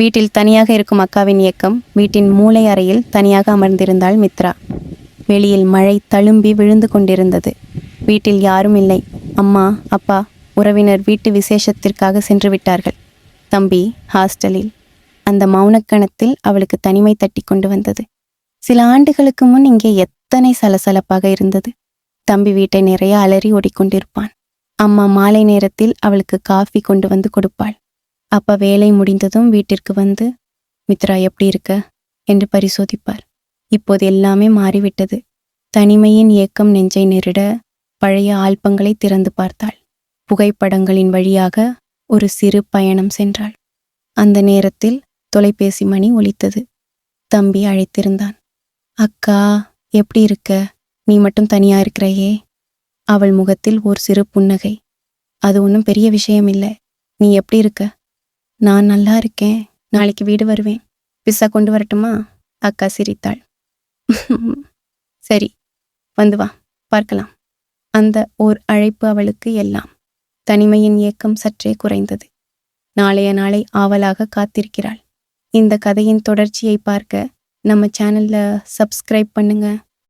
வீட்டில் தனியாக இருக்கும் அக்காவின் இயக்கம் வீட்டின் மூலை அறையில் தனியாக அமர்ந்திருந்தாள் மித்ரா. வெளியில் மழை தழும்பி விழுந்து கொண்டிருந்தது. வீட்டில் யாரும் இல்லை. அம்மா அப்பா உறவினர் வீட்டு விசேஷத்திற்காக சென்று விட்டார்கள். தம்பி ஹாஸ்டலில். அந்த மௌனக்கணத்தில் அவளுக்கு தனிமை தட்டி கொண்டு வந்தது. சில ஆண்டுகளுக்கு முன் இங்கே எத்தனை சலசலப்பாக இருந்தது. தம்பி வீட்டை நிறைய அலறி ஓடிக்கொண்டிருப்பான். அம்மா மாலை நேரத்தில் அவளுக்கு காஃபி கொண்டு வந்து கொடுப்பாள். அப்பா வேலை முடிந்ததும் வீட்டிற்கு வந்து மித்ரா எப்படி இருக்க? என்று பரிசோதிப்பார். இப்போது எல்லாமே மாறிவிட்டது. தனிமையின் ஏக்கம் நெஞ்சை நெருட பழைய ஆல்பங்களை திறந்து பார்த்தாள். புகைப்படங்களின் வழியாக ஒரு சிறு பயணம் சென்றாள். அந்த நேரத்தில் தொலைபேசி மணி ஒலித்தது. தம்பி அழைத்திருந்தான். அக்கா எப்படி இருக்க? நீ மட்டும் தனியா இருக்கிறையே? அவள் முகத்தில் ஒரு சிறு புன்னகை. அது ஒன்றும் பெரிய விஷயம் இல்லை நீ எப்படி இருக்க? நான் நல்லா இருக்கேன். நாளைக்கு வீடு வருவேன். பிஸ்ஸா கொண்டு வரட்டுமா? அக்கா சிரித்தாள். சரி வந்து வா. பார்க்கலாம். அந்த ஓர் அழைப்பு அவளுக்கு எல்லாம். தனிமையின் இயக்கம் சற்றே குறைந்தது. நாளைய நாளை ஆவலாக காத்திருக்கிறாள். இந்த கதையின் தொடர்ச்சியை பார்க்க நம்ம சேனலில் சப்ஸ்கிரைப் பண்ணுங்கள்